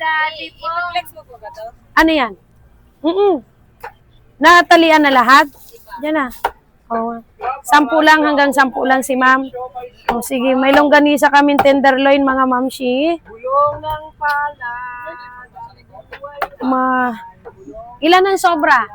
Daddy po. I-flex mo po ba to? Ano yan? Mm Natalian na lahat? Diyan na. Oh. Sampu lang hanggang sampu lang si ma'am. Oh, sige, may longganisa kami tenderloin mga mamshi. Bulong ng pala. Ma Ilan ang sobra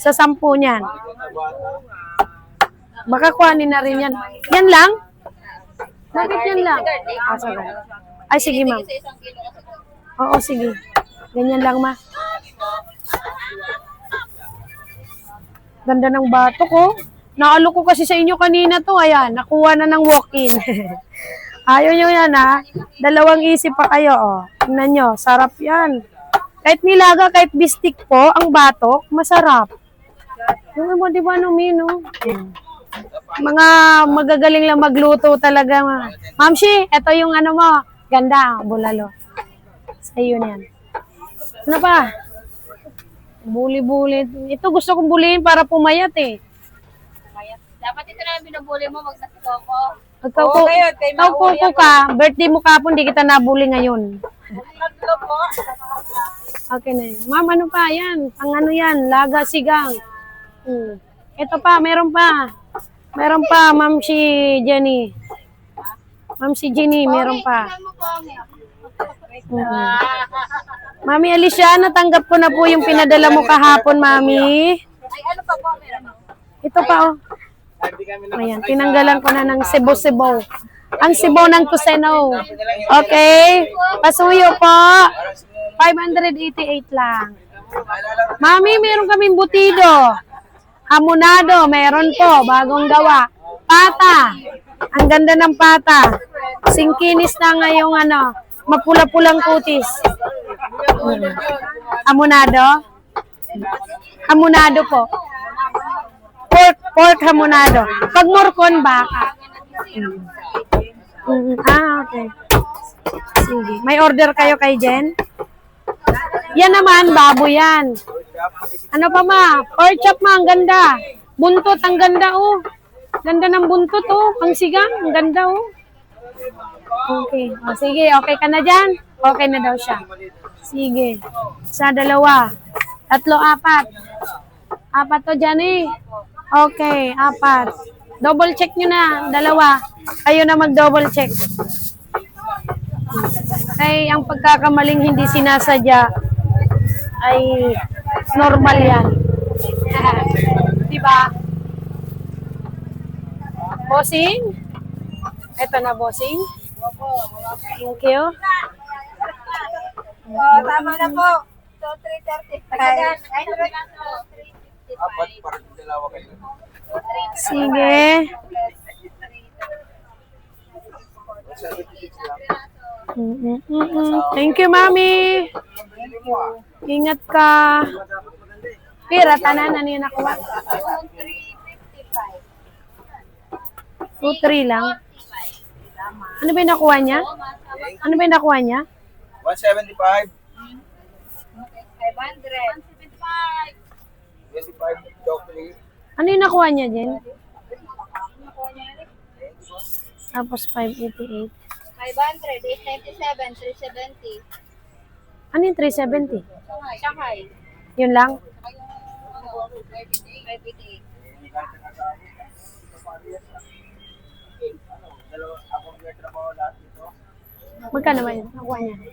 sa sampu niyan? Baka kuhanin na rin yan. Yan lang? Bakit yan lang? Ah. Ay, sige ma'am. Oo, sige. Ganyan lang ma. Ganda ng bato ko. Naalo ko kasi sa inyo kanina to. Ayan, nakuha na ng walk-in. Ayaw nyo yan ha. Dalawang isip pa kayo. Oh. Tingnan nyo, sarap yan. Kahit nilaga, kahit bistik po, ang batok, masarap. Yung mo, di ba, no, Mino? Mga magagaling lang magluto talaga. ma. Mamshi, ito yung ano mo. Ganda, bulalo. Iyo yan. Ano pa? Buli-buli. Ito gusto kong bulihin para pumayat eh. Dapat ito na yung binubuli mo, wag na si Coco. Pagkaupo, Oo, ngayon, kay Mauri pagkaupo ka, birthday mo kapon, di kita nabuli ngayon. Tatlo po. Okay na yun. Ma'am, ano pa? Yan. Ang ano yan? Laga sigang. Hmm. Ito pa, meron pa. Meron pa, ma'am si Jenny. Ma'am si Jenny, meron pa. Tingnan mo po ang Mm-mm. Mami Alicia, natanggap ko na po yung pinadala mo kahapon, Mami. Ay, ano pa po meron? Ito pa, oh. Ayan, tinanggalan ko na ng sebo-sebo. Ang sebo ng kuseno. Okay? Pasuyo po. 588 lang. Mami, meron kaming butido. Amunado, meron po. Bagong gawa. Pata. Ang ganda ng pata. Singkinis na ngayong ano, mapula-pulang kutis. Hmm. Amunado? Hamonado po. Pork, pork hamonado. Pag morcon, baka. Mm. Mm, Ah, okay. Sige. May order kayo kay Jen? Yan naman, baboy yan. Ano pa ma? Pork chop ma, ang ganda. Buntot, ang ganda oh. Ganda ng buntot oh. Ang sigang, ang ganda oh. Okay. O, sige, okay ka na dyan? Okay na daw siya. Sige. Sa dalawa. Tatlo, apat. Apat to dyan eh. Okay, apat. Double check nyo na. Dalawa. Kayo na mag-double check. Ay, ang pagkakamaling hindi sinasadya ay normal yan. diba? Bossing? Ito na, bossing. Thank you. Oh, tama na po. So, 3.30. Tagadan. Ay, Apat para dalawa kayo. Sige. Thank you, Mami. Ingat ka. Pira, tanan na niya nakuha. 2-3 lang. Ano ba yung nakuha niya? Ano ba yung nakuha niya? 175. 500. 25 chocolate. Ano yung nakuha niya din? Tapos 588. 500, 897, 370. Ano yung 370? Shanghai. Yun lang? 588. 588. Magkano ba yun? Nakuha niya. 2,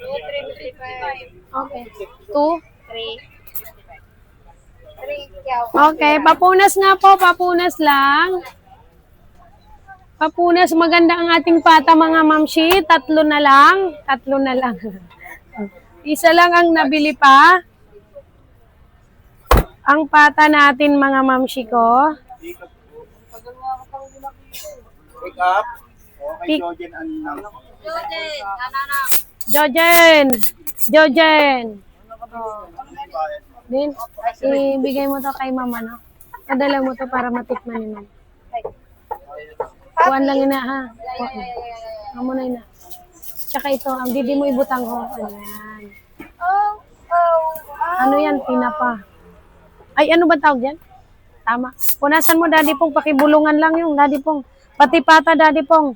355. Okay. 2? 3. 3, yaw. Okay, papunas nga po, papunas lang. Papunas, maganda ang ating pata mga mamshi. Tatlo na lang. Tatlo na lang. Isa lang ang nabili pa. Ang pata natin mga mamshi ko. Pick up. Okay, Jojen and um, Judith, nananang. Jojen! Jojen! Din, ibigay mo to kay mama, no? Padala mo to para matikman ni mama. Kuhan lang yun na, ha? Kuhan mo na yun na. Tsaka ito, ang didi mo ibutang ko. Ayan. Oh, oh, Ano yan? Tinapa. Ay, ano ba tawag yan? Tama. Punasan mo, daddy pong, pakibulungan lang yung daddy pong. Pati pata, daddy pong.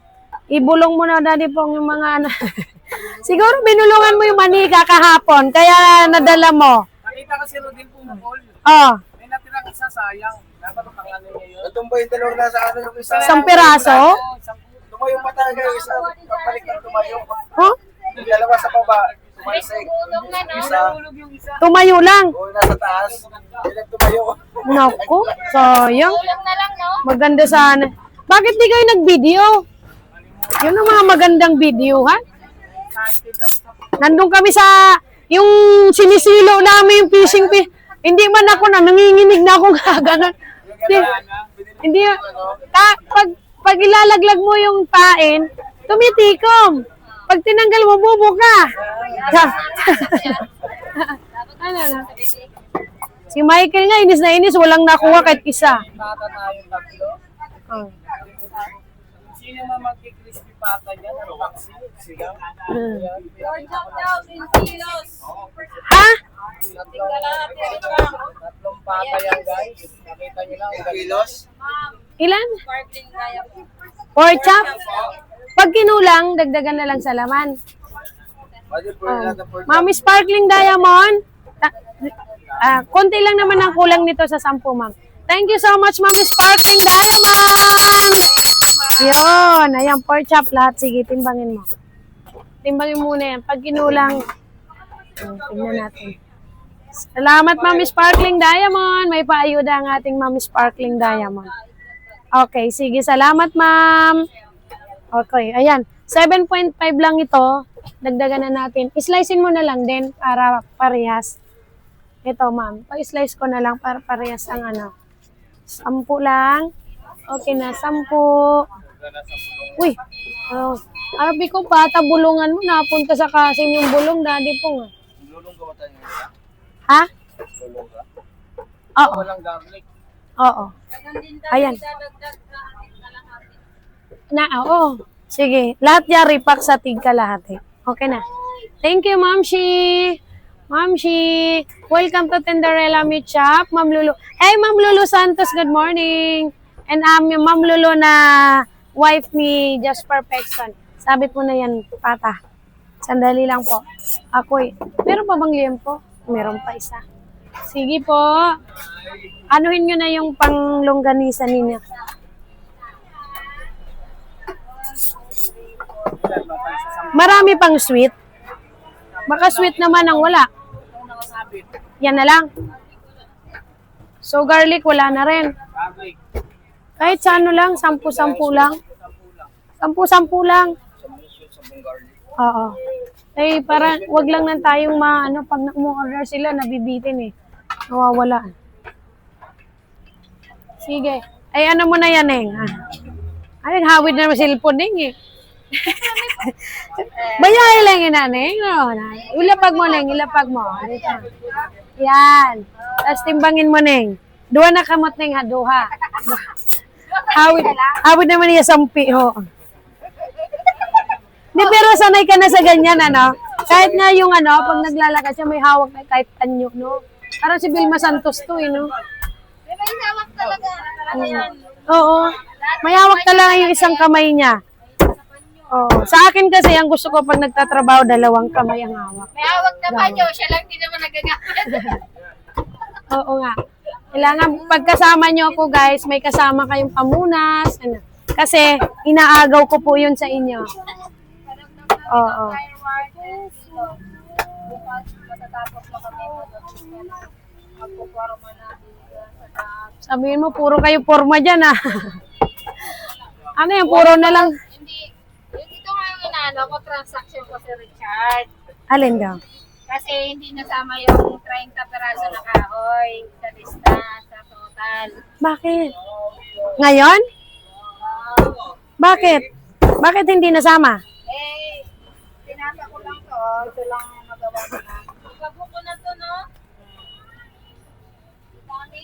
Ibulong mo na, daddy pong, yung mga ano. Siguro binulungan mo yung manika kahapon, kaya nadala mo. Nakita kasi Rodin pumukol. Oh, May natirang isa sayang. Dapat ang pangalan niya yun. Natumba yung dalawa nasa ano yung isa. isang piraso. Tumayo pa talaga yung isa. Pagbalik ng tumayo. Huh? Yung dalawa sa baba. Na, no? Isa. Tulog yung isa. Tumayo lang. O nasa taas. Yung tumayo. Naku, sayang. Na? Maganda sana. Bakit di kayo nag-video? Yun ang mga magandang video, ha? Nandun kami sa, yung sinisilo namin yung fishing fish. Hindi man ako na, nanginginig na ako gaganon. Hindi, hindi, ka, pag, pag ilalaglag mo yung pain, tumitikom. Pag tinanggal mo, bubo ka. ano na? Si Michael nga, inis na inis, walang nakuha kahit isa. Pata tayong tatlo. Oh. Sino man magkikrispy pata niya? Ang vaccine. Sigaw. Mm. kilos. Ha? Tatlong, tatlong pata yan guys. Nakita niyo lang. Kilos. Ilan? Sparkling kaya po. Pork chop? Pag kinulang, dagdagan na lang sa laman. Yung ng pork Mami Sparkling Diamond. Ah, konti lang naman ang kulang nito sa 10, ma'am. Thank you so much, Mami Sparkling Diamond! Yun, ayan, pork chop lahat. Sige, timbangin mo. Timbangin muna yan. Pag kinulang, oh, tingnan natin. Salamat, Mami Sparkling Diamond. May paayuda ang ating Mami Sparkling Diamond. Okay, sige. Salamat, ma'am. Okay, ayan. 7.5 lang ito. Dagdagan na natin. Islicein mo na lang din para parehas. Ito, ma'am. Pa-slice ko na lang para parehas ang ano. Sampu lang. Okay na, sampu. Uy, oh. Arabi ko, bata bulungan mo. Napunta sa kasim yung bulong, daddy po nga. Lulong gawa tayo ngayon. Ha? Lulong ka. Oo. Walang garlic. Oo. Ayan. Na, oo. Sige. Lahat yan, repack sa tig kalahati. Okay na. Thank you, Ma'am Shi. Ma'am Shi. Welcome to Tenderella Meat Shop. Ma'am Lulu. Hey, Ma'am Lulu Santos, good morning. And um, Ma'am Lulu na wife ni Just Perfection. Sabit mo na yan, pata. Sandali lang po. Ako'y, meron pa bang liempo? Meron pa isa. Sige po. Anuhin nyo na yung panglongganisa ninyo. Marami pang sweet. Baka sweet naman ang wala. Yan na lang. So garlic wala na rin. Kahit sa ano lang, sampu-sampu lang. Sampu-sampu lang. Oo. Eh, para wag lang nang tayong ma, ano, pag na-order sila, nabibitin eh. Nawawala. Sige. Ay, ano mo na yan, eh. Ay, hawid na ng cellphone, eh. Bayay lang yun, naneng. No, naneng. Ilapag mo, neng. Ilapag mo. Yan. Tapos timbangin mo, neng. Duha na kamot, neng, ha? Duha. Hawid. Hawid naman niya sampi, ho. Di, pero sanay ka na sa ganyan, ano? Kahit nga yung ano, pag naglalakad siya, may hawak na kahit anyo, no? Parang si Vilma Santos to, eh, no? Pero yung hawak talaga. Ayan. Oo. May hawak talaga yung isang kamay niya. Oo. Sa akin kasi, ang gusto ko pag nagtatrabaho, dalawang kamay ang hawak. May hawak na pa niyo. Siya lang di naman nagagamit. Oo nga. Kailangan pagkasama niyo ako, guys, may kasama kayong pamunas. Ano. Kasi, inaagaw ko po yun sa inyo. Oo. Bukas matatapos na kami magpuporma na sa taas. Sabihin mo, puro kayo forma dyan, ah. ano yan, puro na lang. Hindi. Yung ito nga yung inaano ko, transaction ko si Richard. Alin daw? Kasi hindi nasama yung 30 peraso na kahoy sa lista, sa total. Bakit? Ngayon? Bakit? Bakit hindi nasama? To. Ito lang yung magawa ko na. Pagbo ko na to, no? Dami.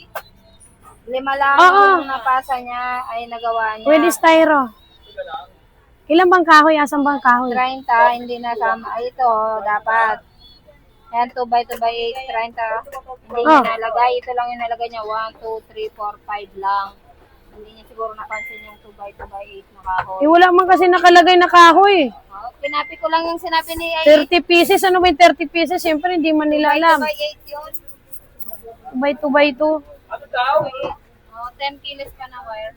Lima lang Oo. yung napasa niya ay nagawa niya. Pwede styro. Ilan bang kahoy? Asan bang kahoy? 30, hindi nasama. Ay, ito, dapat. Yan, 2 by 2 by 8, 30. Hindi Oh. niya nalagay. Ito lang yung nalagay niya. 1, 2, 3, 4, 5 lang. Hindi niya siguro napansin yung 2 by 2 by 8 na kahoy. Eh, wala man kasi nakalagay na kahoy. Oh, pinapi ko lang yung sinabi ni ay 30 pieces, ano ba yung 30 pieces? Siyempre, hindi man nila alam. 2 by 8 yun. By 2 by 2. Ano daw? Oh, 10 kilos pa na wire.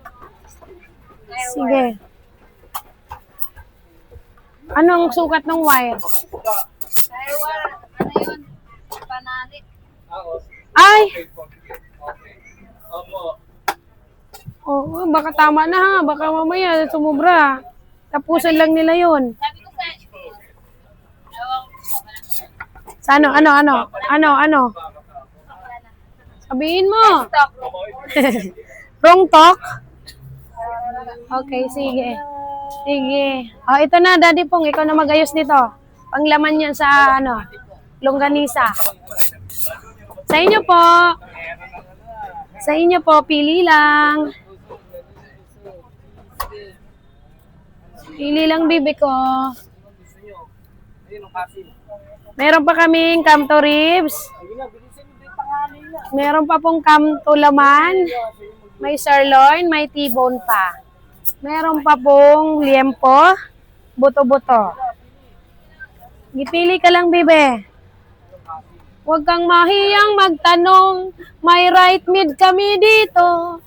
Wire, Sige. Ano ang sukat ng wire? Wire, wire. Ano yun? Panali. Ay! Opo. Oo, baka tama na ha. Baka mamaya sumubra. Tapusan lang nila yon. Ko sa... Ano, ano, ano? Ano, ano? Sabihin mo. Wrong talk? Okay, sige. Sige. Oh, ito na, Daddy Pong. Ikaw na magayos nito. Panglaman yan sa, ano, longganisa. Sa inyo po. Sa inyo po, pili lang. Pili lang, bibi ko. Meron pa kaming kamto ribs. Meron pa pong kamto laman. May sirloin, may T-bone pa. Meron pa pong liempo, buto-buto. Gipili ka lang, bibe. Huwag kang mahiyang magtanong, may right mid kami dito.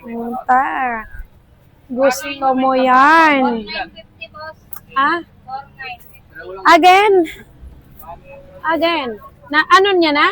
Punta. Gusto mo yan. 950 boss. Ah? 4950. Again? Again? Na ano niya na?